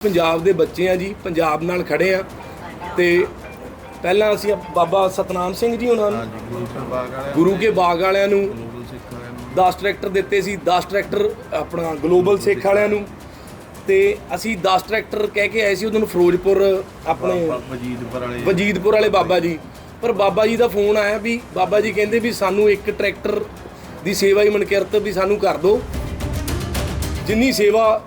ਪੰਜਾਬ ਦੇ ਬੱਚੇ ਆ ਜੀ ਪੰਜਾਬ ਨਾਲ ਖੜੇ ਆ। ਤੇ ਪਹਿਲਾਂ ਅਸੀਂ ਬਾਬਾ ਸਤਨਾਮ ਸਿੰਘ ਜੀ ਉਹਨਾਂ ਨੂੰ ਗੁਰੂ ਕੇ ਬਾਗ ਵਾਲਿਆਂ ਨੂੰ ਗਲੋਬਲ ਸਿੱਖ ਵਾਲਿਆਂ ਨੂੰ। 10 ਟਰੈਕਟਰ ਦਿੱਤੇ ਸੀ 10 ਟਰੈਕਟਰ ਆਪਣਾ ਗਲੋਬਲ ਸਿੱਖ ਵਾਲਿਆਂ ਨੂੰ। ਤੇ ਅਸੀਂ 10 ਟਰੈਕਟਰ ਕਹਿ ਕੇ ਆਏ ਸੀ ਉਹਨਾਂ ਨੂੰ ਫਿਰੋਜ਼ਪੁਰ ਆਪਣੇ ਵਜੀਦਪੁਰ ਵਾਲੇ। ਵਜੀਦਪੁਰ ਵਾਲੇ ਬਾਬਾ ਜੀ। ਪਰ ਬਾਬਾ ਜੀ ਦਾ ਫੋਨ ਆਇਆ ਵੀ ਬਾਬਾ ਜੀ ਕਹਿੰਦੇ ਵੀ ਸਾਨੂੰ ਇੱਕ ਟਰੈਕਟਰ ਦੀ ਸੇਵਾ ਹੀ ਮਨਕਿਰਤ ਵੀ ਸਾਨੂੰ ਕਰ ਦਿਓ। ਜਿੰਨੀ ਸੇਵਾ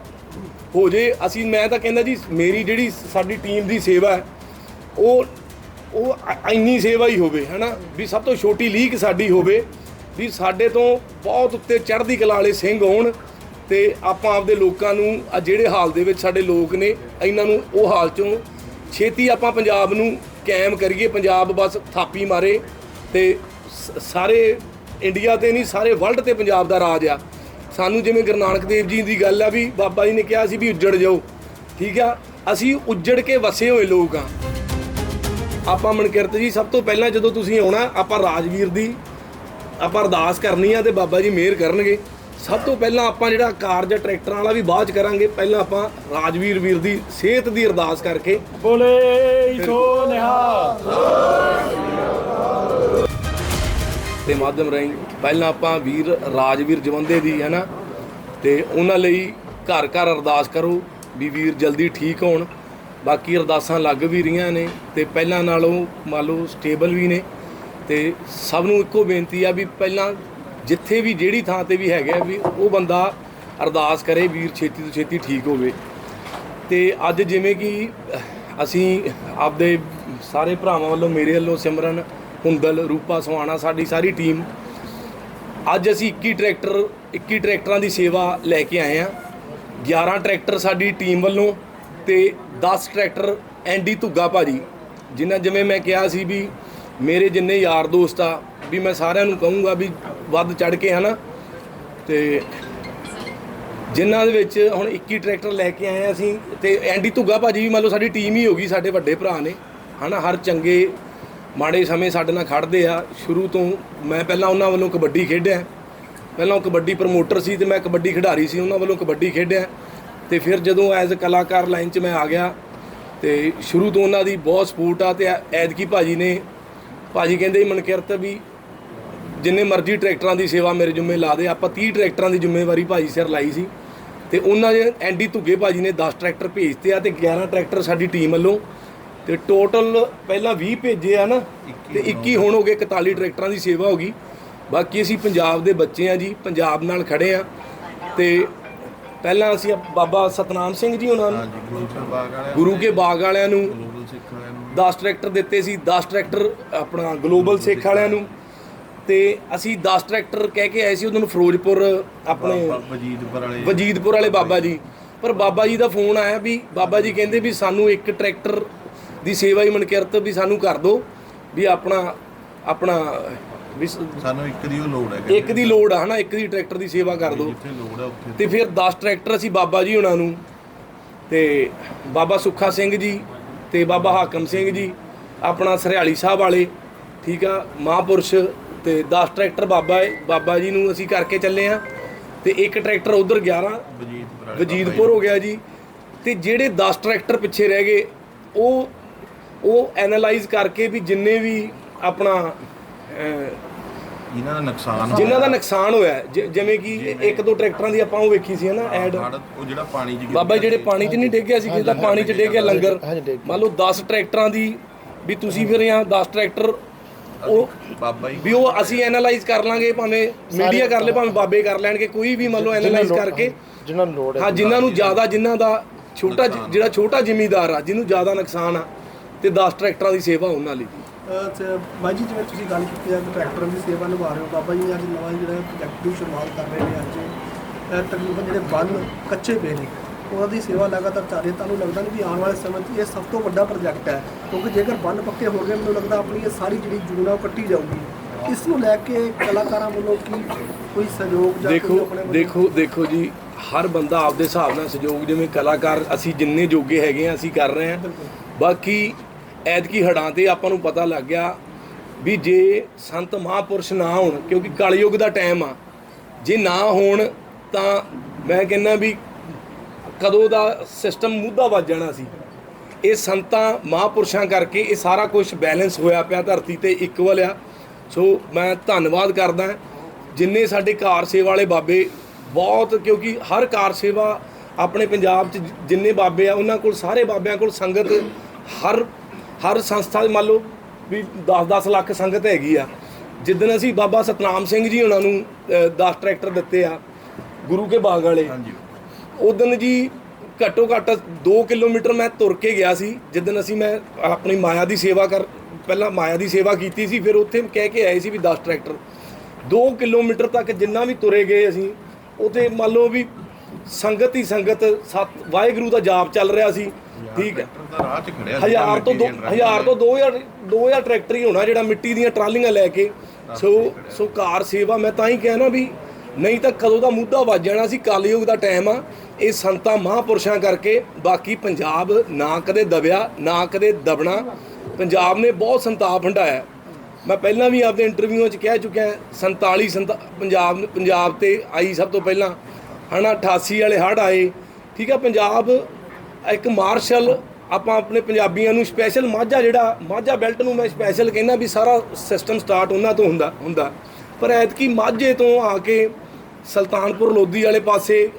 ਹੋ ਜੇ ਅਸੀਂ, ਮੈਂ ਤਾਂ ਕਹਿੰਦਾ ਜੀ, ਮੇਰੀ ਜਿਹੜੀ ਸਾਡੀ ਟੀਮ ਦੀ ਸੇਵਾ ਹੈ, ਉਹ ਉਹ ਇੰਨੀ ਸੇਵਾ ਹੀ ਹੋਵੇ, ਹਨਾ? ਵੀ ਸਭ ਤੋਂ ਛੋਟੀ ਲੀਕ ਸਾਡੀ ਹੋਵੇ, ਵੀ ਸਾਡੇ ਤੋਂ ਬਹੁਤ ਉੱਤੇ ਚੜ੍ਹਦੀ ਕਲਾ ਵਾਲੇ ਸਿੰਘ ਹੋਣ, ਤੇ ਆਪਾਂ ਆਪਦੇ ਲੋਕਾਂ ਨੂੰ, ਆ ਜਿਹੜੇ ਹਾਲ ਦੇ ਵਿੱਚ ਸਾਡੇ ਲੋਕ ਨੇ, ਇਹਨਾਂ ਨੂੰ ਉਹ ਹਾਲ ਚੋਂ ਛੇਤੀ ਆਪਾਂ ਪੰਜਾਬ ਨੂੰ ਕਾਇਮ ਕਰੀਏ, ਪੰਜਾਬ ਬਸ ਥਾਪੀ ਮਾਰੇ, ਤੇ ਸਾਰੇ ਇੰਡੀਆ ਤੇ ਨਹੀਂ, ਸਾਰੇ ਵਰਲਡ ਤੇ ਪੰਜਾਬ ਦਾ ਰਾਜ ਆ। ਸਾਨੂੰ ਜਿਵੇਂ ਗੁਰੂ ਨਾਨਕ ਦੇਵ ਜੀ ਦੀ ਗੱਲ ਆ ਵੀ ਬਾਬਾ ਜੀ ਨੇ ਕਿਹਾ ਸੀ ਵੀ ਉੱਜੜ ਜਾਓ, ਠੀਕ ਆ? ਅਸੀਂ ਉੱਜੜ ਕੇ ਵਸੇ ਹੋਏ ਲੋਕ ਆ। ਆਪਾਂ ਮਨਕਿਰਤ ਜੀ, ਸਭ ਤੋਂ ਪਹਿਲਾਂ ਜਦੋਂ ਤੁਸੀਂ ਆਉਣਾ, ਆਪਾਂ ਰਾਜਵੀਰ ਦੀ ਆਪਾਂ ਅਰਦਾਸ ਕਰਨੀ ਆ ਤੇ ਬਾਬਾ ਜੀ ਮਿਹਰ ਕਰਨਗੇ। ਸਭ ਤੋਂ ਪਹਿਲਾਂ ਆਪਾਂ ਜਿਹੜਾ ਕਾਰਜ ਟਰੈਕਟਰਾਂ ਵਾਲਾ ਵੀ ਬਾਅਦ ਚ ਕਰਾਂਗੇ, ਪਹਿਲਾਂ ਆਪਾਂ ਰਾਜਵੀਰ ਵੀਰ ਦੀ ਸਿਹਤ ਦੀ ਅਰਦਾਸ ਕਰਕੇ। ਬੋਲੇ ਸੋ ਨਿਹਾਲ। ਦੇ ਮਾਧਿਅਮ ਰਾਹੀਂ ਪਹਿਲਾਂ ਆਪਾਂ ਵੀਰ ਰਾਜਵੀਰ ਜਵੰਦੇ ਦੀ, ਹੈ ਨਾ? ਤੇ ਉਹਨਾਂ ਲਈ ਘਰ ਘਰ ਅਰਦਾਸ ਕਰੋ ਵੀ ਵੀਰ ਜਲਦੀ ਠੀਕ ਹੋਣ। ਬਾਕੀ ਅਰਦਾਸਾਂ ਲੱਗ ਵੀ ਰਹੀਆਂ ਨੇ ਤੇ ਪਹਿਲਾਂ ਨਾਲੋਂ ਮੰਨ ਲਓ ਸਟੇਬਲ ਵੀ ਨੇ। ਤੇ ਸਭ ਨੂੰ ਇੱਕੋ ਬੇਨਤੀ ਆ ਵੀ ਪਹਿਲਾਂ ਜਿੱਥੇ ਵੀ ਜਿਹੜੀ ਥਾਂ ਤੇ ਵੀ ਹੈਗਾ ਵੀ ਉਹ ਬੰਦਾ ਅਰਦਾਸ ਕਰੇ ਵੀਰ ਛੇਤੀ ਤੋਂ ਛੇਤੀ ਠੀਕ ਹੋਵੇ। ਤੇ ਅੱਜ ਜਿਵੇਂ ਕਿ ਅਸੀਂ ਆਪਦੇ ਸਾਰੇ ਭਰਾਵਾਂ ਵੱਲੋਂ ਮੇਰੇ ਵੱਲੋਂ ਸਿਮਰਨ ਹੁੰਦਲ ਰੂਪਾ ਸੁਹਾਣਾ ਸਾਡੀ ਸਾਰੀ ਟੀਮ ਅੱਜ ਅਸੀਂ 21 ਟਰੈਕਟਰ 21 ਟਰੈਕਟਰਾਂ ਦੀ ਸੇਵਾ ਲੈ ਕੇ ਆਏ ਆ 11 ਟਰੈਕਟਰ ਸਾਡੀ ਟੀਮ ਵੱਲੋਂ ਤੇ 10 ਟਰੈਕਟਰ ਐਂਡੀ ਧੁੱਗਾ ਭਾਜੀ, ਜਿਨ੍ਹਾਂ ਜਿਵੇਂ ਮੈਂ ਕਿਹਾ ਸੀ ਵੀ ਮੇਰੇ ਜਿੰਨੇ ਯਾਰ ਦੋਸਤ ਆ, ਵੀ ਮੈਂ ਸਾਰਿਆਂ ਨੂੰ ਕਹੂੰਗਾ ਵੀ ਵੱਧ ਚੜ ਕੇ, ਹਨਾ? ਤੇ ਜਿਨ੍ਹਾਂ ਦੇ ਵਿੱਚ ਹੁਣ 21 ਟਰੈਕਟਰ ਲੈ ਕੇ ਆਏ ਹਾਂ ਅਸੀਂ, ਤੇ ਐਂਡੀ ਧੁੱਗਾ ਭਾਜੀ ਵੀ ਮੰਨ ਲਓ ਸਾਡੀ ਟੀਮ ਹੀ ਹੋ ਗਈ, ਸਾਡੇ ਵੱਡੇ ਭਰਾ ਨੇ, ਹਨਾ? ਹਰ ਚੰਗੇ ਮਾੜੇ ਸਮੇਂ ਸਾਡੇ ਨਾਲ ਖੜਦੇ ਆ। ਸ਼ੁਰੂ ਤੋਂ ਮੈਂ ਪਹਿਲਾਂ ਉਹਨਾਂ ਵੱਲੋਂ ਕਬੱਡੀ ਖੇਡਿਆ। ਪਹਿਲਾਂ ਉਹ ਕਬੱਡੀ ਪ੍ਰਮੋਟਰ ਸੀ ਤੇ ਮੈਂ ਕਬੱਡੀ ਖਿਡਾਰੀ ਸੀ, ਉਹਨਾਂ ਵੱਲੋਂ ਕਬੱਡੀ ਖੇਡਿਆ। ਤੇ ਫਿਰ ਜਦੋਂ ਐਜ਼ ਕਲਾਕਾਰ ਲਾਈਨ 'ਚ ਮੈਂ ਆ ਗਿਆ, ਤੇ ਸ਼ੁਰੂ ਤੋਂ ਉਹਨਾਂ ਦੀ ਬਹੁਤ ਸਪੋਰਟ ਆ ਤੇ ਐਦਕੀ ਭਾਜੀ ਨੇ, ਭਾਜੀ ਕਹਿੰਦੇ ਮਨਕਿਰਤ ਵੀ ਜਿੰਨੇ ਮਰਜ਼ੀ ਟਰੈਕਟਰਾਂ ਦੀ ਸੇਵਾ ਮੇਰੇ ਜੁੰਮੇ ਲਾ ਦੇ, ਆਪਾਂ 30 ਟਰੈਕਟਰਾਂ ਦੀ ਜ਼ਿੰਮੇਵਾਰੀ ਭਾਜੀ ਸਿਰ ਲਾਈ ਸੀ। ਤੇ ਉਹਨਾਂ ਦੇ ਐਂਡੀ ਧੁੱਗੇ ਭਾਜੀ ਨੇ 10 ਟਰੈਕਟਰ ਭੇਜਤੇ ਆ ਤੇ 11 ਟਰੈਕਟਰ ਸਾਡੀ ਟੀਮ ਵੱਲੋਂ ਤੇ ਟੋਟਲ ਪਹਿਲਾਂ 20 ਭੇਜੇ ਆ ਨਾ ਤੇ 21 ਹੁਣ ਹੋ ਗਏ 41 ਟਰੈਕਟਰਾਂ ਦੀ ਸੇਵਾ ਹੋ ਗਈ। ਬਾਕੀ ਅਸੀਂ ਪੰਜਾਬ ਦੇ ਬੱਚੇ ਆ ਜੀ ਪੰਜਾਬ ਨਾਲ ਖੜੇ ਆ। ਤੇ ਪਹਿਲਾਂ ਅਸੀਂ ਬਾਬਾ ਸਤਨਾਮ ਸਿੰਘ ਜੀ ਉਹਨਾਂ ਨੂੰ ਗੁਰੂ ਕੇ ਬਾਗ ਵਾਲਿਆਂ ਨੂੰ ਗਲੋਬਲ ਸਿੱਖ ਵਾਲਿਆਂ ਨੂੰ। 10 ਟਰੈਕਟਰ ਦਿੱਤੇ ਸੀ 10 ਟਰੈਕਟਰ ਆਪਣਾ ਗਲੋਬਲ ਸਿੱਖ ਵਾਲਿਆਂ ਨੂੰ। ਤੇ ਅਸੀਂ 10 ਟਰੈਕਟਰ ਕਹਿ ਕੇ ਆਏ ਸੀ ਉਹਨਾਂ ਨੂੰ ਫਿਰੋਜ਼ਪੁਰ ਆਪਣੇ ਵਜੀਦਪੁਰ ਵਾਲੇ। ਵਜੀਦਪੁਰ ਵਾਲੇ ਬਾਬਾ ਜੀ। ਪਰ ਬਾਬਾ ਜੀ ਦਾ ਫੋਨ ਆਇਆ ਵੀ ਬਾਬਾ ਜੀ ਕਹਿੰਦੇ ਵੀ ਸਾਨੂੰ ਇੱਕ ਟਰੈਕਟਰ ਦੀ ਸੇਵਾ ਹੀ ਮਨਕਿਰਤ ਵੀ ਸਾਨੂੰ ਕਰ ਦਿਓ ਵੀ ਆਪਣਾ ਆਪਣਾ ਵੀ ਸ- ਸਾਨੂੰ ਇੱਕ ਦੀ ਉਹ ਲੋੜ ਹੈ। ਇੱਕ ਦੀ ਲੋੜ ਆ ਹਨਾ ਇੱਕ ਦੀ ਟਰੈਕਟਰ ਦੀ ਸੇਵਾ ਕਰ ਦਿਓ ਜਿੱਥੇ ਲੋੜ ਹੈ ਉੱਥੇ ਤੇ ਫਿਰ 10 ਟਰੈਕਟਰ ਅਸੀਂ ਬਾਬਾ ਜੀ ਉਹਨਾਂ ਨੂੰ ਤੇ ਬਾਬਾ ਸੁੱਖਾ ਸਿੰਘ ਜੀ ਤੇ ਬਾਬਾ ਹਾਕਮ ਸਿੰਘ ਜੀ ਆਪਣਾ ਸਰਿਆਲੀ ਸਾਹਿਬ ਵਾਲੇ ਠੀਕ ਆ ਮਹਾਂਪੁਰਸ਼ ਤੇ 10 ਟਰੈਕਟਰ ਬਾਬਾ ਬਾਬਾ ਜੀ ਨੂੰ ਅਸੀਂ ਕਰਕੇ ਚੱਲੇ ਆ। ਤੇ ਇੱਕ ਟਰੈਕਟਰ ਉਧਰ 11 ਵਜੀਦਪੁਰ ਵਜੀਦਪੁਰ ਹੋ ਗਿਆ ਜੀ। ਤੇ ਜਿਹੜੇ 10 ਟਰੈਕਟਰ ਪਿੱਛੇ ਰਹਿ ਗਏ ਉਹ ਉਹ ਐਨਾਲਾਈਜ਼ ਕਰਕੇ ਵੀ ਜਿੰਨੇ ਵੀ ਆਪਣਾ ਇਹਨਾਂ ਦਾ ਨੁਕਸਾਨ ਜਿਨ੍ਹਾਂ ਦਾ ਨੁਕਸਾਨ ਹੋਇਆ ਜ- ਜਿਵੇਂ ਕਿ ਇੱਕ ਦੋ ਟਰੈਕਟਰਾਂ ਦੀ ਆਪਾਂ ਉਹ ਵੇਖੀ ਸੀ ਨਾ ਐਡ। ਹੜ੍ਹ, ਉਹ ਜਿਹੜਾ ਪਾਣੀ ਚ ਗਿਰ ਬਾਬਾ ਜੀ ਜਿਹੜੇ ਪਾਣੀ 'ਚ ਨਹੀਂ ਡਿੱਗਿਆ ਸੀ ਕਿਸੇ ਦਾ ਪਾਣੀ 'ਚ ਡਿੱਗ ਗਿਆ ਲੰਗਰ? ਮੰਨ ਲਓ 10 ਟਰੈਕਟਰਾਂ ਦੀ ਵੀ ਤੁਸੀਂ ਫਿਰ ਜਾਂ 10 ਟਰੈਕਟਰ ਉਹ। ਬਾਬਾ ਜੀ ਵੀ ਉਹ ਅਸੀਂ ਐਨਾਲਾਈਜ਼ ਕਰ ਲਾਂਗੇ ਭਾਵੇਂ ਮੀਡੀਆ ਕਰ ਲੇ ਭਾਵੇਂ ਬਾਬੇ ਕਰ ਲੈਣਗੇ ਕੋਈ ਵੀ ਮੰਨ ਲਓ ਐਨਾਲਾਈਜ਼ ਕਰਕੇ। ਜਿਨ੍ਹਾਂ ਨੂੰ ਲੋੜ ਹੈ ਹਾਂ ਜਿਨ੍ਹਾਂ ਨੂੰ ਜ਼ਿਆਦਾ ਜਿਨ੍ਹਾਂ ਦਾ ਛੋਟਾ ਜ- ਜਿਹੜਾ ਛੋਟਾ ਜ਼ਿਮੀਦਾਰ ਆ ਜਿਹਨੂੰ ਜ਼ਿਆਦਾ ਨੁਕਸਾਨ ਆ ਤੇ 10 ਟਰੈਕਟਰਾਂ ਦੀ ਸੇਵਾ ਉਹਨਾਂ ਲਈ। ਬਾਈ ਜੀ ਜਿਵੇਂ ਤੁਸੀਂ ਗੱਲ ਕੀਤੀ ਹੈ ਕਿ ਟਰੈਕਟਰ ਦੀ ਸੇਵਾ ਨਿਭਾ ਰਹੇ ਹੋ ਬਾਬਾ ਜੀ ਅੱਜ ਨਵਾਂ ਜਿਹੜਾ ਪ੍ਰੋਜੈਕਟ ਦੀ ਸ਼ੁਰੂਆਤ ਕਰ ਰਹੇ ਨੇ ਅੱਜ। ਤਕਰੀਬਨ ਜਿਹੜੇ ਬੰਨ ਕੱਚੇ ਪਏ ਨੇ ਉਹਨਾਂ ਦੀ ਸੇਵਾ ਲਗਾਤਾਰ ਚੱਲ ਰਹੀ ਹੈ। ਤੁਹਾਨੂੰ ਲੱਗਦਾ ਨਹੀਂ ਵੀ ਆਉਣ ਵਾਲੇ ਸਮੇਂ 'ਚ ਇਹ ਸਭ ਤੋਂ ਵੱਡਾ ਪ੍ਰੋਜੈਕਟ ਹੈ? ਕਿਉਂਕਿ ਜੇਕਰ ਬੰਨ ਪੱਕੇ ਹੋ ਗਏ ਮੈਨੂੰ ਲੱਗਦਾ ਆਪਣੀ ਇਹ ਸਾਰੀ ਜਿਹੜੀ ਜੂਨ ਆ ਉਹ ਕੱਟੀ ਜਾਊਗੀ। ਇਸ ਨੂੰ ਲੈ ਕੇ ਕਲਾਕਾਰਾਂ ਵੱਲੋਂ ਕੀ ਕੋਈ ਸਹਿਯੋਗ ਜਾਂ ਦੇਖੋ ਕੋਈ ਆਪਣੇ ਵੱਲੋਂ- ਦੇਖੋ ਦੇਖੋ ਜੀ ਹਰ ਬੰਦਾ ਆਪਦੇ ਹਿਸਾਬ ਨਾਲ ਸਹਿਯੋਗ ਜਿਵੇਂ ਕਲਾਕਾਰ ਅਸੀਂ ਜਿੰਨੇ ਜੋਗੇ ਹੈਗੇ ਆ ਅਸੀਂ ਕਰ ਰਹੇ ਆ ਬਾਕੀ ਐਤਕੀ ਹੜਾਂ ਤੇ ਆਪਾਂ ਨੂੰ ਪਤਾ ਲੱਗ ਗਿਆ ਵੀ ਜੇ ਸੰਤ ਮਹਾਪੁਰਸ਼ ਨਾ ਹੋਣ, ਕਿਉਂਕਿ ਕਲਯੁਗ ਦਾ ਟਾਈਮ ਆ, ਜੇ ਨਾ ਹੋਣ ਤਾਂ ਮੈਂ ਕਹਿੰਦਾ ਵੀ ਕਦੋਂ ਦਾ ਸਿਸਟਮ ਮੁੱਦਾ ਵੱਜ ਜਾਣਾ ਸੀ। ਇਹ ਸੰਤਾਂ ਮਹਾਂਪੁਰਸ਼ਾਂ ਕਰਕੇ ਇਹ ਸਾਰਾ ਕੁਝ ਬੈਲੈਂਸ ਹੋਇਆ ਪਿਆ ਧਰਤੀ ਤੇ ਇਕੁਅਲ ਆ। ਸੋ ਮੈਂ ਧੰਨਵਾਦ ਕਰਦਾ ਜਿੰਨੇ ਸਾਡੇ ਕਾਰ ਸੇਵਾ ਵਾਲੇ ਬਾਬੇ, ਬਹੁਤ ਕਿਉਂਕਿ ਹਰ ਕਾਰ ਸੇਵਾ ਆਪਣੇ ਪੰਜਾਬ 'ਚ ਜਿੰਨੇ ਬਾਬੇ ਆ, ਉਹਨਾਂ ਕੋਲ, ਸਾਰੇ ਬਾਬਿਆਂ ਕੋਲ ਸੰਗਤ ਹਰ ਹਰ ਸੰਸਥਾ ਦੇ ਮੰਨ ਲਓ ਵੀ 10-10 ਲੱਖ ਸੰਗਤ ਹੈਗੀ ਆ। ਜਿੱਦਣ ਅਸੀਂ ਬਾਬਾ ਸਤਨਾਮ ਸਿੰਘ ਜੀ ਉਹਨਾਂ ਨੂੰ 10 ਟਰੈਕਟਰ ਦਿੱਤੇ ਆ ਗੁਰੂ ਕੇ ਬਾਗ ਵਾਲੇ। ਹਾਂਜੀ। ਉਦੋਂ ਜੀ ਘੱਟੋ ਘੱਟ 2 ਕਿਲੋਮੀਟਰ ਮੈਂ ਤੁਰ ਕੇ ਗਿਆ ਸੀ। ਜਿੱਦਣ ਅਸੀਂ ਮੈਂ ਆਪਣੀ ਮਾਇਆ ਦੀ ਸੇਵਾ ਕਰ ਪਹਿਲਾਂ ਮਾਇਆ ਦੀ ਸੇਵਾ ਕੀਤੀ ਸੀ ਫਿਰ ਉੱਥੇ ਕਹਿ ਕੇ ਆਏ ਸੀ ਵੀ 10 ਟਰੈਕਟਰ। 2 ਕਿਲੋਮੀਟਰ ਤੱਕ ਜਿੰਨਾ ਵੀ ਤੁਰੇ ਗਏ ਅਸੀਂ ਉੱਥੇ ਮੰਨ ਲਓ ਵੀ ਸੰਗਤ ਹੀ ਸੰਗਤ ਸਤ ਵਾਹਿਗੁਰੂ ਦਾ ਜਾਪ ਚੱਲ ਰਿਹਾ ਸੀ। ਠੀਕ ਹੈ। ਦਾ ਰਾਹ 'ਚ ਖੜਿਆ ਸੀਗਾ ਹਜ਼ਾਰ ਤੋਂ ਦੋ material ਹਜ਼ਾਰ ਤੋਂ 2000 2000 ਟਰੈਕਟਰ ਹੀ ਹੋਣਾ ਜਿਹੜਾ ਮਿੱਟੀ ਦੀਆਂ ਟਰਾਲੀਆਂ ਲੈ ਕੇ। ਸੋ ਸੋ ਕਾਰ ਸੇਵਾ ਮੈਂ ਤਾਂ ਹੀ ਕਿਹਾ ਨਾ ਵੀ ਨਹੀਂ ਤਾਂ ਕਦੋਂ ਦਾ ਮੁੱਦਾ ਵੱਜ ਜਾਣਾ ਸੀ ਕਲਯੁਗ ਦਾ ਟਾਈਮ ਆ। ਇਹ ਸੰਤਾਂ ਮਹਾਂਪੁਰਸ਼ਾਂ ਕਰਕੇ ਬਾਕੀ ਪੰਜਾਬ ਨਾ ਕਦੇ ਦਬਿਆ ਨਾ ਕਦੇ ਦਬਣਾ। ਪੰਜਾਬ ਨੇ ਬਹੁਤ ਸੰਤਾਪ ਹੰਡਾਇਆ ਮੈਂ ਪਹਿਲਾਂ ਵੀ ਆਪਦੇ ਇੰਟਰਵਿਊਆਂ 'ਚ ਕਹਿ ਚੁੱਕਿਆ 47 ਸੰਤਾ ਪੰਜਾਬ ਪੰਜਾਬ ਤੇ ਆਈ ਸਭ ਤੋਂ ਪਹਿਲਾਂ। ਹਨਾ 88 ਵਾਲੇ ਹੜ੍ਹ ਆਏ। ਠੀਕ ਆ ਪੰਜਾਬ ਇੱਕ ਮਾਰਸ਼ਲ ਆਪਾਂ ਆਪਣੇ ਪੰਜਾਬੀਆਂ ਨੂੰ ਸਪੈਸ਼ਲ ਮਾਝਾ ਜਿਹੜਾ, ਮਾਝਾ ਬੈਲਟ ਨੂੰ ਮੈਂ ਸਪੈਸ਼ਲ ਕਹਿੰਦਾ ਵੀ ਸਾਰਾ ਸਿਸਟਮ ਸਟਾਰਟ ਉਹਨਾਂ ਤੋਂ ਹੁੰਦਾ ਹੁੰਦਾ। ਪਰ ਐਤਕੀ ਮਾਝੇ ਤੋਂ ਆ ਕੇ ਸੁਲਤਾਨਪੁਰ ਲੋਧੀ ਵਾਲੇ ਪਾਸੇ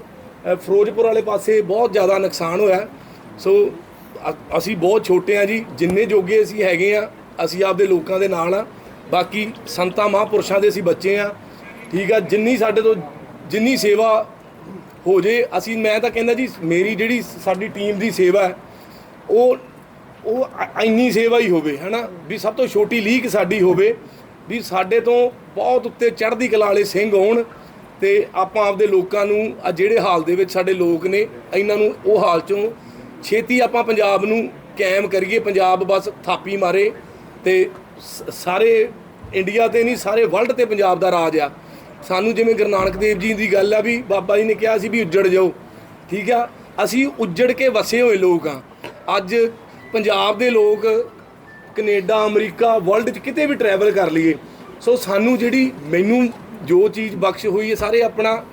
ਫਿਰੋਜ਼ਪੁਰ ਵਾਲੇ ਪਾਸੇ ਬਹੁਤ ਜ਼ਿਆਦਾ ਨੁਕਸਾਨ ਹੋਇਆ। ਸੋ, ਅ- ਅਸੀਂ ਬਹੁਤ ਛੋਟੇ ਆ ਜੀ, ਜਿੰਨੇ ਜੋਗੇ ਅਸੀਂ ਹੈਗੇ ਆ ਅਸੀਂ ਆਪਦੇ ਲੋਕਾਂ ਦੇ ਨਾਲ ਆ ਬਾਕੀ ਸੰਤਾਂ, ਮਹਾਂਪੁਰਸ਼ਾਂ ਦੇ ਅਸੀਂ ਬੱਚੇ ਆ ਠੀਕ ਆ, ਜਿੰਨੀ ਸਾਡੇ ਤੋਂ, ਜਿੰਨੀ ਸੇਵਾ ਹੋ ਜੇ, ਅਸੀਂ, ਮੈਂ ਤਾਂ ਕਹਿੰਦਾ ਜੀ, ਮੇਰੀ ਜਿਹੜੀ ਸਾਡੀ ਟੀਮ ਦੀ ਸੇਵਾ ਹੈ, ਉਹ ਉਹ ਇੰਨੀ ਸੇਵਾ ਹੀ ਹੋਵੇ, ਹਨਾ, ਵੀ ਸਭ ਤੋਂ ਛੋਟੀ ਲੀਕ ਸਾਡੀ ਹੋਵੇ, ਵੀ ਸਾਡੇ ਤੋਂ ਬਹੁਤ ਉੱਤੇ ਚੜ੍ਹਦੀ ਕਲਾ ਵਾਲੇ ਸਿੰਘ ਹੋਣ ਤੇ ਆਪਾਂ ਆਪਦੇ ਲੋਕਾਂ ਨੂੰ, ਆ ਜਿਹੜੇ ਹਾਲ ਦੇ ਵਿੱਚ ਸਾਡੇ ਲੋਕ ਨੇ, ਇਹਨਾਂ ਨੂੰ ਉਹ ਹਾਲ ਚੋਂ ਛੇਤੀ ਆਪਾਂ ਪੰਜਾਬ ਨੂੰ ਕਾਇਮ ਕਰੀਏ, ਪੰਜਾਬ ਬਸ ਥਾਪੀ ਮਾਰੇ ਤੇ ਸਾਰੇ ਇੰਡੀਆ ਤੇ ਨਹੀਂ, ਸਾਰੇ ਵਰਲਡ ਤੇ ਪੰਜਾਬ ਦਾ ਰਾਜ ਆ। ਸਾਨੂੰ ਜਿਵੇਂ ਗੁਰੂ ਨਾਨਕ ਦੇਵ ਜੀ ਦੀ ਗੱਲ ਆ ਵੀ ਬਾਬਾ ਜੀ ਨੇ ਕਿਹਾ ਸੀ ਵੀ ਉੱਜੜ ਜਾਓ, ਠੀਕ ਆ? ਅਸੀਂ ਉੱਜੜ ਕੇ ਵਸੇ ਹੋਏ ਲੋਕ ਆ। ਅੱਜ ਪੰਜਾਬ ਦੇ ਲੋਕ ਕੈਨੇਡਾ, ਅਮਰੀਕਾ ਵਰਲਡ 'ਚ ਕਿਤੇ ਵੀ ਟਰੈਵਲ ਕਰ ਲਈਏ। ਸੋ ਸਾਨੂੰ ਜਿਹੜੀ ਮੈਨੂੰ ਜੋ ਚੀਜ਼ ਬਖਸ਼ ਹੋਈ ਹੈ ਸਾਰੇ ਆਪਣਾ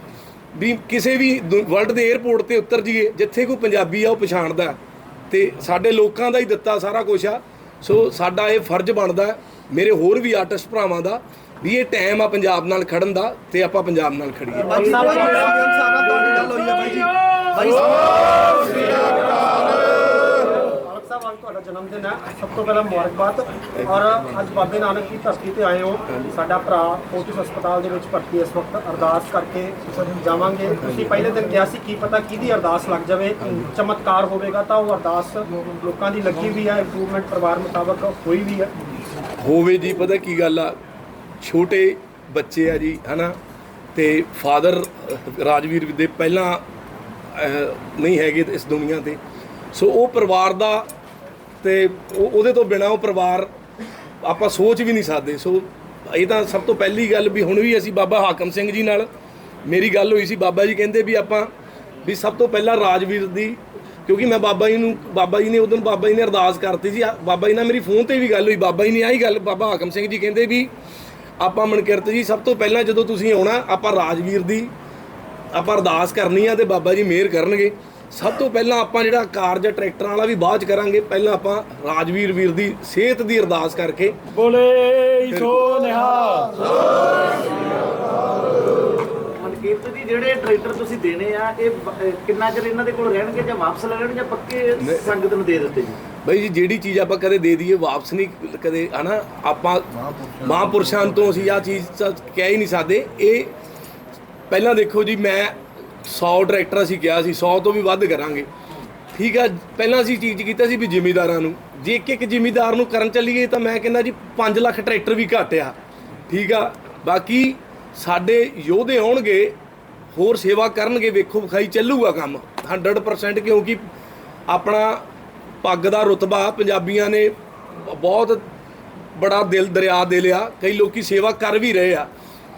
ਵੀ ਕਿਸੇ ਵੀ ਵਰਲਡ ਦੇ 에ਅਰਪੋਰਟ ਤੇ ਉਤਰ ਜਾਈਏ, ਜਿੱਥੇ ਕੋਈ ਪੰਜਾਬੀ ਆ, ਉਹ ਪਛਾਣਦਾ। ਹੈ। ਤੇ ਸਾਡੇ ਲੋਕਾਂ ਦਾ ਹੀ ਦਿੱਤਾ ਸਾਰਾ ਕੁਝ ਆ। ਸੋ ਸਾਡਾ ਇਹ ਫਰਜ਼ ਬਣਦਾ, ਮੇਰੇ ਹੋਰ ਵੀ ਆਰਟਿਸਟ ਭਰਾਵਾਂ ਦਾ ਵੀ ਇਹ ਟਾਈਮ ਆ ਪੰਜਾਬ ਨਾਲ ਖੜਨ ਦਾ ਤੇ ਆਪਾਂ ਪੰਜਾਬ ਨਾਲ ਖੜੀਏ। ਬਾਈ ਸਾਹਿਬ ਨਾਲ ਤੁਹਾਡੀ ਗੱਲ ਹੋਈ ਹੈ ਬਾਈ ਜੀ। ਬਾਈ ਸਾਹਿਬ ਮਾਲਕ ਸਾਹਿਬ ਅੱਜ ਤੁਹਾਡਾ ਜਨਮ ਦਿਨ ਹੈ। ਸਭ ਤੋਂ ਪਹਿਲਾਂ ਮੁਬਾਰਕਬਾਦ। ਔਰ ਅੱਜ ਬਾਬੇ ਨਾਨਕ ਦੀ ਧਰਤੀ ਤੇ ਆਏ ਹੋ। ਸਾਡਾ ਭਰਾ ਫੋਰਟਿਸ ਹਸਪਤਾਲ ਦੇ ਵਿੱਚ ਭਰਤੀ ਇਸ ਵਕਤ ਅਰਦਾਸ ਕਰਕੇ ਜਾਵਾਂਗੇ। ਤੁਸੀਂ ਪਹਿਲੇ ਦਿਨ ਕਿਹਾ ਸੀ ਕੀ ਪਤਾ ਕਿਹਦੀ ਅਰਦਾਸ ਲੱਗ ਜਾਵੇ। ਚਮਤਕਾਰ ਹੋਵੇਗਾ ਤਾਂ ਉਹ ਅਰਦਾਸ ਲੋਕਾਂ ਦੀ ਲੱਗੀ ਵੀ ਹੈ। ਇੰਪਰੂਵਮੈਂਟ ਪਰਿਵਾਰ ਮੁਤਾਬਕ ਹੋਈ ਵੀ ਹੈ। ਹੋਵੇ ਜੀ ਪਤਾ ਕੀ ਗੱਲ ਆ? ਛੋਟੇ ਬੱਚੇ ਆ ਜੀ, ਹਨਾ? ਤੇ ਫਾਦਰ ਰਾਜਵੀਰ ਦੇ ਪਹਿਲਾਂ ਨਹੀਂ ਹੈਗੇ ਇਸ ਦੁਨੀਆ ਤੇ। ਸੋ ਉਹ ਪਰਿਵਾਰ ਦਾ ਤੇ ਉਹਦੇ ਤੋਂ ਬਿਨਾ ਉਹ ਪਰਿਵਾਰ ਆਪਾਂ ਸੋਚ ਵੀ ਨਹੀਂ ਸਕਦੇ। ਸੋ ਇਹ ਤਾਂ ਸਭ ਤੋਂ ਪਹਿਲੀ ਗੱਲ ਵੀ ਹੁਣ ਵੀ ਅਸੀਂ ਬਾਬਾ ਹਾਕਮ ਸਿੰਘ ਜੀ ਨਾਲ ਮੇਰੀ ਗੱਲ ਹੋਈ ਸੀ। ਬਾਬਾ ਜੀ ਕਹਿੰਦੇ ਵੀ ਆਪਾਂ ਵੀ ਸਭ ਤੋਂ ਪਹਿਲਾਂ ਰਾਜਵੀਰ ਦੀ, ਕਿਉਂਕਿ ਮੈਂ ਬਾਬਾ ਜੀ ਨੂੰ, ਬਾਬਾ ਜੀ ਨੇ ਉਦੋਂ ਬਾਬਾ ਜੀ ਨੇ ਅਰਦਾਸ ਕਰਤੀ ਸੀ। ਬਾਬਾ ਜੀ ਨਾਲ ਮੇਰੀ ਫੋਨ ਤੇ ਵੀ ਗੱਲ ਹੋਈ। ਬਾਬਾ ਜੀ ਨੇ ਆਹੀ ਗੱਲ, ਬਾਬਾ ਹਾਕਮ ਸਿੰਘ ਜੀ ਕਹਿੰਦੇ ਵੀ ਆਪਾਂ ਮਨਕਿਰਤ ਜੀ ਸਭ ਤੋਂ ਪਹਿਲਾਂ ਜਦੋਂ ਤੁਸੀਂ ਆਉਣਾ ਆਪਾਂ ਰਾਜਵੀਰ ਦੀ ਆਪਾਂ ਅਰਦਾਸ ਕਰਨੀ ਆ ਤੇ ਬਾਬਾ ਜੀ ਮਿਹਰ ਕਰਨਗੇ। ਸਭ ਤੋਂ ਪਹਿਲਾਂ ਆਪਾਂ ਜਿਹੜਾ ਕਾਰਜ ਟਰੈਕਟਰਾਂ ਵਾਲਾ ਵੀ ਬਾਅਦ ਚ ਕਰਾਂਗੇ ਪਹਿਲਾਂ ਆਪਾਂ ਰਾਜਵੀਰ ਵੀਰ ਦੀ ਸਿਹਤ ਦੀ ਅਰਦਾਸ ਕਰਕੇ। ਬੋਲੇ ਸੋ ਨਿਹਾਲ। ਮਨਕੀਰਤ ਜੀ ਜਿਹੜੇ ਟਰੈਕਟਰ ਤੁਸੀਂ ਦੇਣੇ ਆ ਇਹ ਕਿੰਨਾ ਚਿਰ ਇਹਨਾਂ ਦੇ ਕੋਲ ਰਹਿਣਗੇ ਜਾਂ ਵਾਪਸ ਲੈ ਲੈਣ ਜਾਂ ਪੱਕੇ ਸੰਗਤ ਨੂੰ ਦੇ ਦਿੱਤੇ ਜੀ? ਬਈ ਜੀ ਜਿਹੜੀ ਚੀਜ਼ ਆਪਾਂ ਕਦੇ ਦੇ ਦਈਏ ਵਾਪਸ ਨਹੀਂ ਕਦੇ ਹਨਾ? ਆਪਾਂ ਮਹਾਂਪੁਰਸ਼ਾਂ ਤੋਂ ਅਸੀਂ ਆ ਚੀਜ਼ ਤਾਂ ਕਹਿ ਹੀ ਨਹੀਂ ਸਕਦੇ। ਇਹ ਪਹਿਲਾਂ ਦੇਖੋ ਜੀ ਮੈਂ 100 ਟਰੈਕਟਰ ਅਸੀਂ ਕਿਹਾ ਸੀ 100 ਤੋਂ ਵੀ ਵੱਧ ਕਰਾਂਗੇ। ਠੀਕ ਆ ਪਹਿਲਾਂ ਅਸੀਂ ਚੀਜ਼ ਕੀਤਾ ਸੀ ਵੀ ਜ਼ਿਮੀਦਾਰਾਂ ਨੂੰ। ਜੇ ਇੱਕ ਇੱਕ ਜ਼ਿਮੀਦਾਰ ਨੂੰ ਕਰਨ ਚੱਲੀਏ ਤਾਂ ਮੈਂ ਕਹਿੰਦਾ ਜੀ 5 ਲੱਖ ਟਰੈਕਟਰ ਵੀ ਘੱਟ ਆ। ਠੀਕ ਆ? ਬਾਕੀ ਸਾਡੇ ਯੋਧੇ ਆਉਣਗੇ ਹੋਰ ਸੇਵਾ ਕਰਨਗੇ ਵੇਖੋ ਵਿਖਾਈ ਚੱਲੂਗਾ ਕੰਮ। 100% ਕਿਉਂਕਿ ਆਪਣਾ ਪੱਗ ਦਾ ਰੁਤਬਾ ਪੰਜਾਬੀਆਂ ਨੇ ਬਹੁਤ ਬੜਾ ਦਿਲ ਦਰਿਆ ਦੇ ਲਿਆ। ਕਈ ਲੋਕੀ ਸੇਵਾ ਕਰ ਵੀ ਰਹੇ ਆ।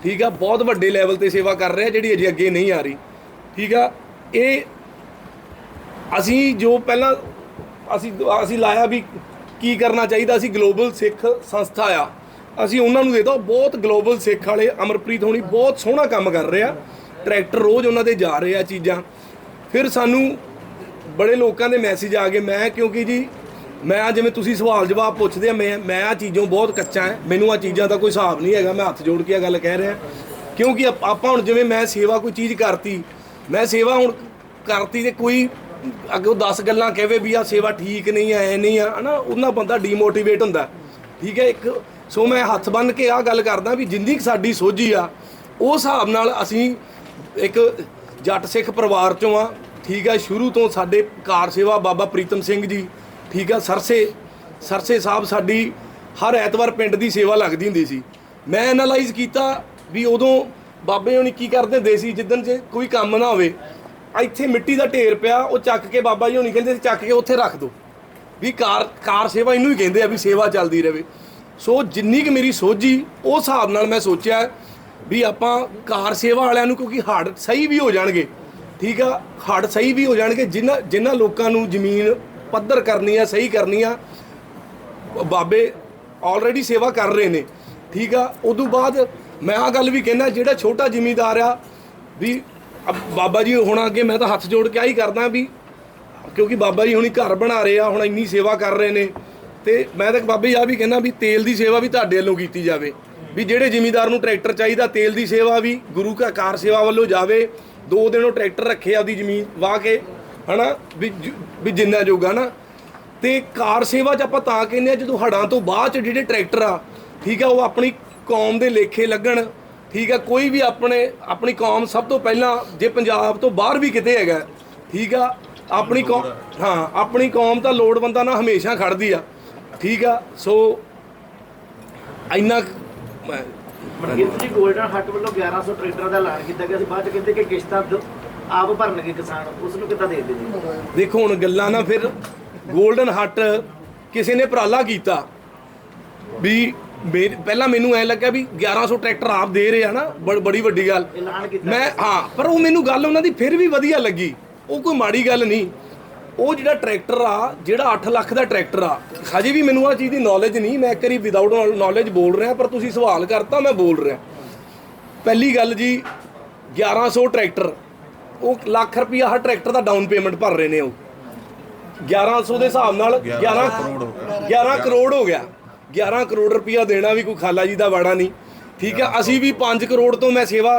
ਠੀਕ ਆ, ਬਹੁਤ ਵੱਡੇ ਲੈਵਲ ਤੇ ਸੇਵਾ ਕਰ ਰਹੇ ਆ, ਜਿਹੜੀ ਅਜੇ ਅੱਗੇ ਨਹੀਂ ਆ ਰਹੀ। ਠੀਕ ਆ, ਇਹ ਅਸੀਂ ਜੋ ਪਹਿਲਾਂ ਅਸੀਂ ਅਸੀਂ ਲਾਇਆ ਵੀ ਕੀ ਕਰਨਾ ਚਾਹੀਦਾ, ਅਸੀਂ ਗਲੋਬਲ ਸਿੱਖ ਸੰਸਥਾ ਆ। ਅਸੀਂ ਉਹਨਾਂ ਨੂੰ ਦੇ ਦੇਤਾ ਬਹੁਤ ਗਲੋਬਲ ਸਿੱਖ ਵਾਲੇ ਅਮਰਪ੍ਰੀਤ ਹੋਣੀ ਬਹੁਤ ਸੋਹਣਾ ਕੰਮ ਕਰ ਰਹੇ ਆ। ਟਰੈਕਟਰ ਰੋਜ਼ ਉਹਨਾਂ ਦੇ ਜਾ ਰਹੇ ਆ ਚੀਜ਼ਾਂ। ਫਿਰ ਸਾਨੂੰ ਬੜੇ ਲੋਕਾਂ ਦੇ ਮੈਸੇਜ ਆ ਗਏ। ਮੈਂ ਕਿਉਂਕਿ ਜੀ, ਮੈਂ ਆ ਜਿਵੇਂ ਤੁਸੀਂ ਸਵਾਲ ਜਵਾਬ ਪੁੱਛਦੇ ਆ, ਮੈਂ ਮੈਂ ਆ ਚੀਜ਼ੋਂ ਬਹੁਤ ਕੱਚਾ ਹੈ। ਮੈਨੂੰ ਆ ਚੀਜ਼ਾਂ ਦਾ ਕੋਈ ਹਿਸਾਬ ਨਹੀਂ ਹੈਗਾ, ਮੈਂ ਹੱਥ ਜੋੜ ਕੇ ਆ ਗੱਲ ਕਹਿ ਰਿਹਾ। ਕਿਉਂਕਿ ਆਪ- ਆਪਾਂ ਹੁਣ ਜਿਵੇਂ ਮੈਂ ਸੇਵਾ ਕੋਈ ਚੀਜ਼ ਕਰਤੀ, ਮੈਂ ਸੇਵਾ ਹੁਣ ਕਰਤੀ ਤੇ ਕੋਈ ਅੱਗੋਂ 10 ਗੱਲਾਂ ਕਹਵੇ ਵੀ ਆ, ਸੇਵਾ ਠੀਕ ਨਹੀਂ ਆ, ਐ ਨਹੀਂ ਆ, ਹਨਾ? ਉਹਨਾਂ ਬੰਦਾ ਡੀਮੋਟੀਵੇਟ ਹੁੰਦਾ। ਠੀਕ ਹੈ, ਇੱਕ ਸੋ ਮੈਂ ਹੱਥ ਬੰਨ ਕੇ ਆ ਗੱਲ ਕਰਦਾ ਵੀ ਜਿੰਨੀ ਕੁ ਸਾਡੀ ਸੋਝੀ ਆ, ਉਹ ਹਿਸਾਬ ਨਾਲ ਅਸੀਂ ਇੱਕ ਜੱਟ ਸਿੱਖ ਪਰਿਵਾਰ ਚੋਂ ਆ ਠੀਕ ਆ ਸ਼ੁਰੂ ਤੋਂ ਸਾਡੇ ਕਾਰ ਸੇਵਾ ਬਾਬਾ ਪ੍ਰੀਤਮ ਸਿੰਘ ਜੀ, ਠੀਕ ਆ ਸਰਸੇ ਸਰਸੇ ਸਾਹਿਬ ਸਾਡੀ ਹਰ ਐਤਵਾਰ ਪਿੰਡ ਦੀ ਸੇਵਾ ਲੱਗਦੀ ਹੁੰਦੀ ਸੀ। ਮੈਂ ਐਨਾਲਾਈਜ਼ ਕੀਤਾ ਵੀ ਉਦੋਂ ਬਾਬੇ ਹੋਣੀ ਕੀ ਕਰਦੇ ਹੁੰਦੇ ਸੀ, ਜਿੱਦਣ ਜੇ ਕੋਈ ਕੰਮ ਨਾ ਹੋਵੇ, ਇੱਥੇ ਮਿੱਟੀ ਦਾ ਢੇਰ ਪਿਆ, ਉਹ ਚੱਕ ਕੇ ਬਾਬਾ ਜੀ ਹੋਣੀ ਕਹਿੰਦੇ ਸੀ, ਚੱਕ ਕੇ ਉੱਥੇ ਰੱਖ ਦਿਓ ਵੀ ਕਾਰ ਕਾਰ ਸੇਵਾ ਇਹਨੂੰ ਹੀ ਕਹਿੰਦੇ ਆ ਵੀ ਸੇਵਾ ਚੱਲਦੀ ਰਹੇ। ਸੋ ਜਿੰਨੀ ਕਿ ਮੇਰੀ ਸੋਝੀ, ਉਸ ਹਿਸਾਬ ਨਾਲ ਮੈਂ ਸੋਚਿਆ ਵੀ ਆਪਾਂ ਕਾਰ ਸੇਵਾ ਵਾਲਿਆਂ ਨੂੰ ਕਿਉਂਕਿ ਹੱਡ ਸਹੀ ਵੀ ਹੋ ਜਾਣਗੇ ਠੀਕ ਆ ਹੱਡ ਸਹੀ ਵੀ ਹੋ ਜਾਣਗੇ ਜਿਨ੍ਹਾਂ ਜਿਨ੍ਹਾਂ ਲੋਕਾਂ ਨੂੰ ਜ਼ਮੀਨ ਪੱਧਰ ਕਰਨੀ ਆ, ਸਹੀ ਕਰਨੀ ਆ, ਬਾਬੇ ਆਲਰੇਡੀ ਸੇਵਾ ਕਰ ਰਹੇ ਨੇ, ਠੀਕ ਆ, ਉਦੋਂ ਬਾਅਦ ਮੈਂ ਆ ਗੱਲ ਵੀ ਕਹਿਣਾ ਜਿਹੜਾ ਛੋਟਾ ਜ਼ਿਮੀਂਦਾਰ ਆ, ਵੀ ਅਬ ਬਾਬਾ ਜੀ ਹੁਣ ਅੱਗੇ ਮੈਂ ਤਾਂ ਹੱਥ ਜੋੜ ਕੇ ਆਹੀ ਕਰਦਾ ਵੀ, ਕਿਉਂਕਿ ਬਾਬਾ ਜੀ ਹੁਣੀ ਘਰ ਬਣਾ ਰਹੇ ਆ, ਹੁਣ ਇੰਨੀ ਸੇਵਾ ਕਰ ਰਹੇ ਨੇ, ਤੇ ਮੈਂ ਤਾਂ ਬਾਬਾ ਜੀ ਆ ਵੀ ਕਹਿੰਦਾ ਵੀ ਤੇਲ ਦੀ ਸੇਵਾ ਵੀ ਤੁਹਾਡੇ ਵੱਲੋਂ ਕੀਤੀ ਜਾਵੇ, ਵੀ ਜਿਹੜੇ ਜ਼ਿਮੀਂਦਾਰ ਨੂੰ ਟਰੈਕਟਰ ਚਾਹੀਦਾ, ਤੇਲ ਦੀ ਸੇਵਾ ਵੀ ਗੁਰੂ ਕਾ ਕਾਰ ਸੇਵਾ ਵੱਲੋਂ ਜਾਵੇ ਦੋ ਦਿਨ ਉਹ ਟਰੈਕਟਰ ਰੱਖੇ ਆਪਦੀ ਜ਼ਮੀਨ ਵਾਹ ਕੇ ਹਨਾ ਵੀ ਜ- ਵੀ ਜਿੰਨਾ ਜੋਗਾ ਨਾ ਤੇ ਕਾਰ ਸੇਵਾ 'ਚ ਆਪਾਂ ਤਾਂ ਕਹਿੰਦੇ ਆ ਜਦੋਂ ਹੜਾਂ ਤੋਂ ਬਾਅਦ 'ਚ ਜਿਹੜੇ ਟਰੈਕਟਰ ਆ ਠੀਕ ਆ ਉਹ ਆਪਣੀ ਕੌਮ ਦੇ ਲੇਖੇ ਲੱਗਣ ਠੀਕ ਆ ਕੋਈ ਵੀ ਆਪਣੇ ਆਪਣੀ ਕੌਮ ਸਭ ਤੋਂ ਪਹਿਲਾਂ ਜੇ ਪੰਜਾਬ ਤੋਂ ਬਾਹਰ ਵੀ ਕਿਤੇ ਹੈਗਾ ਠੀਕ ਆ ਆਪਣੀ ਕੌਮ ਹਾਂ ਆਪਣੀ ਕੌਮ ਤਾਂ ਲੋੜਵੰਦਾਂ ਨਾਲ ਹਮੇਸ਼ਾ ਖੜਦੀ ਆ ਠੀਕ ਆ ਸੋ ਇੰਨਾ ਕੁ ਮੈਂ- ਮਨਕੀਰਤ ਜੀ 골ਡਨ ਹੱਟ ਵੱਲੋਂ 1100 ਟਰੈਕਟਰਾਂ ਦਾ ਐਲਾਨ ਕੀਤਾ ਗਿਆ ਸੀ ਬਾਅਦ ਚ ਕਹਿੰਦੇ ਕਿ ਕਿਸ਼ਤਾਂ ਦ- ਆਪ ਭਰਨਗੇ ਕਿਸਾਨ ਉਸ ਨੂੰ ਕਿੱਦਾਂ ਦੇਖਦੇ ਜੀ? ਦੇਖੋ ਹੁਣ ਗੱਲਾਂ ਨਾ ਫਿਰ 골ਡਨ ਹੱਟ ਕਿਸੇ ਨੇ ਉਪਰਾਲਾ ਕੀਤਾ ਵੀ ਮੇਰ- ਪਹਿਲਾਂ ਮੈਨੂੰ ਐ ਲੱਗਾ ਵੀ 1100 ਟਰੈਕਟਰ ਆਪ ਦੇ ਰਹੇ ਆ ਨਾ ਬੜ- ਬੜੀ ਵੱਡੀ ਗੱਲ। ਐਲਾਨ ਕੀਤਾ। ਮੈਂ ਹਾਂ ਪਰ ਉਹ ਮੈਨੂੰ ਗੱਲ ਉਹਨਾਂ ਦੀ ਫਿਰ ਵੀ ਵਧੀਆ ਲੱਗੀ। ਉਹ ਕੋਈ ਮਾੜੀ ਗੱਲ ਨਹੀਂ। ਉਹ ਜਿਹੜਾ ਟਰੈਕਟਰ ਆ ਜਿਹੜਾ 8 ਲੱਖ ਦਾ ਟਰੈਕਟਰ ਆ ਹਜੇ ਵੀ ਮੈਨੂੰ ਆ ਚੀਜ਼ ਦੀ ਨੌਲੇਜ ਨਹੀਂ। ਮੈਂ ਇੱਕ ਵਾਰੀ ਵਿਦਆਊਟ ਨੌਲੇਜ ਬੋਲ ਰਿਹਾ ਪਰ ਤੁਸੀਂ ਸਵਾਲ ਕਰਤਾ ਮੈਂ ਬੋਲ ਰਿਹਾ। ਪਹਿਲੀ ਗੱਲ ਜੀ 1100 ਟਰੈਕਟਰ ਉਹ ਲੱਖ ਰੁਪਈਆ ਹਰ ਟਰੈਕਟਰ ਦਾ ਡਾਊਨ ਪੇਮੈਂਟ ਭਰ ਰਹੇ ਨੇ ਉਹ। 1100 ਦੇ ਹਿਸਾਬ ਨਾਲ 11 ਕਰੋੜ ਹੋ ਗਿਆ। 11 ਕਰੋੜ ਹੋ ਗਿਆ। 11 ਕਰੋੜ ਰੁਪਈਆ ਦੇਣਾ ਵੀ ਕੋਈ ਖਾਲਾ ਜੀ ਦਾ ਵਾੜਾ ਨਹੀਂ। ਠੀਕ ਹੈ ਅਸੀਂ ਵੀ 5 ਕਰੋੜ ਤੋਂ ਮੈਂ ਸੇਵਾ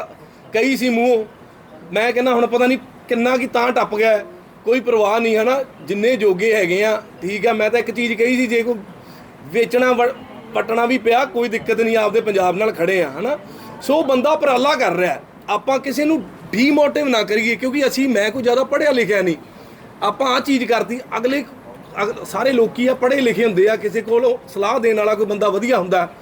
ਕਹੀ ਸੀ ਮੂੰਹੋਂ। ਮੈਂ ਕਹਿੰਦਾ ਹੁਣ ਪਤਾ ਨਹੀਂ ਕਿੰਨਾ ਕੀ ਤਾਂ ਟੱਪ ਗਿਆ। ਕੋਈ ਪਰਵਾਹ ਨਹੀਂ, ਹਨਾ? ਜਿੰਨੇ ਜੋਗੇ ਹੈਗੇ ਆ, ਠੀਕ ਆ, ਮੈਂ ਤਾਂ ਇੱਕ ਚੀਜ਼ ਕਹੀ ਸੀ, ਜੇ ਕੋਈ ਵੇਚਣਾ ਵ- ਵਟਣਾ ਵੀ ਪਿਆ, ਕੋਈ ਦਿੱਕਤ ਨਹੀਂ, ਆਪਦੇ ਪੰਜਾਬ ਨਾਲ ਖੜੇ ਆ, ਹਨਾ? ਸੋ ਬੰਦਾ ਉਪਰਾਲਾ ਕਰ ਰਿਹਾ ਆਪਾਂ ਕਿਸੇ ਨੂੰ ਡੀਮੋਟਿਵ ਨਾ ਕਰੀਏ, ਕਿਉਂਕਿ ਅਸੀਂ, ਮੈਂ ਕੋਈ ਜ਼ਿਆਦਾ ਪੜ੍ਹਿਆ ਲਿਖਿਆ ਨਹੀਂ। ਆਪਾਂ ਆ ਚੀਜ਼ ਕਰਤੀ, ਅਗਲੇ, ਅਗ- ਸਾਰੇ ਲੋਕੀ ਆ, ਪੜ੍ਹੇ ਲਿਖੇ ਹੁੰਦੇ ਆ, ਕਿਸੇ ਕੋਲ ਸਲਾਹ ਦੇਣ ਵਾਲਾ ਕੋਈ ਬੰਦਾ ਵਧੀਆ ਹੁੰਦਾ,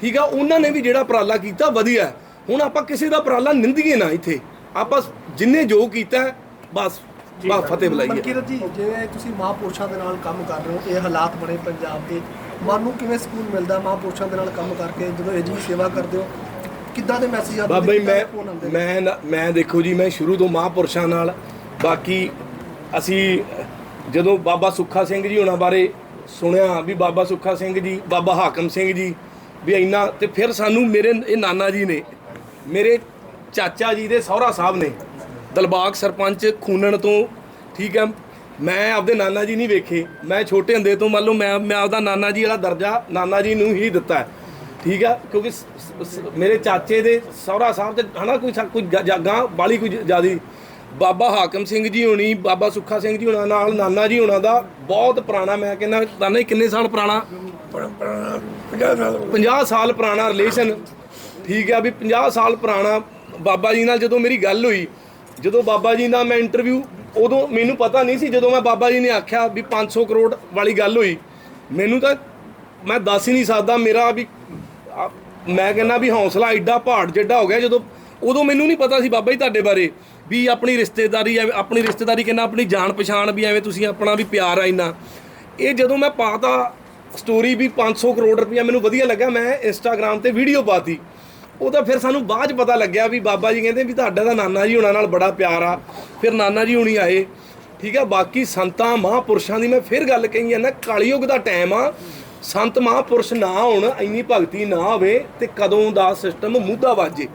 ਠੀਕ ਆ? ਉਹਨਾਂ ਨੇ ਵੀ ਜਿਹੜਾ ਉਪਰਾਲਾ ਕੀਤਾ, ਵਧੀਆ। ਹੁਣ ਆਪਾਂ ਕਿਸੇ ਦਾ ਉਪਰਾਲਾ ਨਿੰਦੀਏ ਨਾ ਇੱਥੇ। ਆਪਾਂ ਜਿੰਨੇ ਜੋ ਕੀਤਾ, ਬਸ। ਬਸ ਫਤਿਹ ਬੁਲਾਈਏ ਮਨਕੀਰਤ ਜੀ ਜਿਵੇਂ ਤੁਸੀਂ ਮਹਾਂਪੁਰਸ਼ਾਂ ਦੇ ਨਾਲ ਕੰਮ ਕਰ ਰਹੇ ਹੋ ਇਹ ਹਾਲਾਤ ਬਣੇ ਪੰਜਾਬ ਦੇ। ਮਨ ਨੂੰ ਕਿਵੇਂ ਸਕੂਨ ਮਿਲਦਾ ਮਹਾਂਪੁਰਸ਼ਾਂ ਦੇ ਨਾਲ ਕੰਮ ਕਰਕੇ ਜਦੋਂ ਇਹ ਜੀ ਸੇਵਾ ਕਰਦੇ ਹੋ? ਕਿੱਦਾਂ ਦੇ ਮੈਸੇਜ ਆਉਂਦੇ ਬਾਬਾ ਜੀ ਮੈਂ? ਮੈਂ ਮੈਂ ਦੇਖੋ ਜੀ ਮੈਂ ਸ਼ੁਰੂ ਤੋਂ ਮਹਾਂਪੁਰਸ਼ਾਂ ਨਾਲ। ਬਾਕੀ ਅਸੀਂ ਜਦੋਂ ਬਾਬਾ ਸੁੱਖਾ ਸਿੰਘ ਜੀ ਉਹਨਾਂ ਬਾਰੇ ਸੁਣਿਆ ਵੀ ਬਾਬਾ ਸੁੱਖਾ ਸਿੰਘ ਜੀ ਬਾਬਾ ਹਾਕਮ ਸਿੰਘ ਜੀ ਵੀ ਇੰਨਾ ਤੇ ਫਿਰ ਸਾਨੂੰ ਮੇਰੇ ਇਹ ਨਾਨਾ ਜੀ ਨੇ ਮੇਰੇ ਚਾਚਾ ਜੀ ਦੇ ਸਹੁਰਾ ਸਾਹਿਬ ਨੇ ਦਲਬਾਗ ਸਰਪੰਚ ਖੂਨਣ ਤੋਂ, ਠੀਕ ਹੈ। ਮੈਂ ਆਪਦੇ ਨਾਨਾ ਜੀ ਨਹੀਂ ਵੇਖੇ। ਮੈਂ ਛੋਟੇ ਹੁੰਦੇ ਤੋਂ ਮੰਨ ਲਓ ਮੈਂ ਮੈਂ ਆਪਦਾ ਨਾਨਾ ਜੀ ਵਾਲਾ ਦਰਜਾ ਨਾਨਾ ਜੀ ਨੂੰ ਹੀ ਦਿੱਤਾ ਹੈ। ਠੀਕ ਆ ਕਿਉਂਕਿ ਸ- ਸ- ਮੇਰੇ ਚਾਚੇ ਦੇ ਸਹੁਰਾ ਸਾਹਿਬ ਤੇ ਹਨਾ ਕੋਈ ਸਾ- ਕੋਈ ਜਾਗਾ ਬਾਲੀ ਕੋਈ ਜਿਆਦੀ। ਬਾਬਾ ਹਾਕਮ ਸਿੰਘ ਜੀ ਹੋਣੀ, ਬਾਬਾ ਸੁੱਖਾ ਸਿੰਘ ਜੀ ਹੋਣਾ ਨਾਲ ਨਾਨਾ ਜੀ ਹੋਣਾ ਦਾ ਬਹੁਤ ਪੁਰਾਣਾ, ਮੈਂ ਕਹਿੰਦਾ ਨਾਨਾ ਜੀ ਕਿੰਨੇ ਸਾਲ ਪੁਰਾਣਾ? 50 ਸਾਲ ਪੁਰਾਣਾ ਰਿਲੇਸ਼ਨ ਠੀਕ ਆ ਵੀ 50 ਸਾਲ ਪੁਰਾਣਾ ਬਾਬਾ ਜੀ ਨਾਲ ਜਦੋਂ ਮੇਰੀ ਗੱਲ ਹੋਈ ਜਦੋਂ ਬਾਬਾ ਜੀ ਦਾ ਮੈਂ ਇੰਟਰਵਿਊ ਉਦੋਂ ਮੈਨੂੰ ਪਤਾ ਨਹੀਂ ਸੀ, ਜਦੋਂ ਮੈਂ ਬਾਬਾ ਜੀ ਨੇ ਆਖਿਆ ਵੀ 500 ਕਰੋੜ ਵਾਲੀ ਗੱਲ ਹੋਈ, ਮੈਨੂੰ ਤਾਂ, ਮੈਂ ਦੱਸ ਹੀ ਨਹੀਂ ਸਕਦਾ ਮੇਰਾ ਵੀ ਮੈਂ ਕਹਿੰਦਾ ਵੀ ਹੌਸਲਾ ਐਡਾ ਪਹਾੜ ਜਿੱਡਾ ਹੋ ਗਿਆ ਜਦੋਂ, ਉਦੋਂ ਮੈਨੂੰ ਨਹੀਂ ਪਤਾ ਸੀ ਬਾਬਾ ਜੀ ਤੁਹਾਡੇ ਬਾਰੇ, ਵੀ ਆਪਣੀ ਰਿਸ਼ਤੇਦਾਰੀ ਐਵੇਂ, ਆਪਣੀ ਰਿਸ਼ਤੇਦਾਰੀ ਕਹਿੰਦਾ ਆਪਣੀ ਜਾਣ ਪਛਾਣ ਵੀ ਐਵੇਂ ਤੁਸੀਂ ਆਪਣਾ ਵੀ ਪਿਆਰ ਆ ਇੰਨਾ। ਇਹ ਜਦੋਂ ਮੈਂ ਪਾਤਾ ਸਟੋਰੀ ਵੀ 500 ਕਰੋੜ ਰੁਪਇਆ ਮੈਨੂੰ ਵਧੀਆ ਲੱਗਾ ਮੈਂ ਇੰਸਟਾਗ੍ਰam ਤੇ ਵੀਡੀਓ ਪਾਤੀ। ਉਹ ਤਾਂ ਫਿਰ ਸਾਨੂੰ ਬਾਅਦ ਚ ਪਤਾ ਲੱਗਿਆ ਵੀ ਬਾਬਾ ਜੀ ਕਹਿੰਦੇ ਵੀ ਤੁਹਾਡਾ ਤਾਂ ਨਾਨਾ ਜੀ ਹੁਣਾਂ ਨਾਲ ਬੜਾ ਪਿਆਰ ਆ। ਫਿਰ ਨਾਨਾ ਜੀ ਹੁਣੀ ਆਏ। ਠੀਕ ਆ, ਬਾਕੀ ਸੰਤਾਂ, ਮਹਾਂਪੁਰਸ਼ਾਂ ਦੀ ਮੈਂ ਫਿਰ ਗੱਲ ਕਹੀ ਆ, ਨਾ ਕਲਯੁਗ ਦਾ ਟਾਈਮ ਆ। ਸੰਤ ਮਹਾਂਪੁਰਸ਼ ਨਾ ਹੋਣ, ਇੰਨੀ ਭਗਤੀ ਨਾ ਹੋਵੇ ਤੇ ਕਦੋਂ ਦਾ ਸਿਸਟਮ ਮੁੱਦਾ ਵਾਜੇ।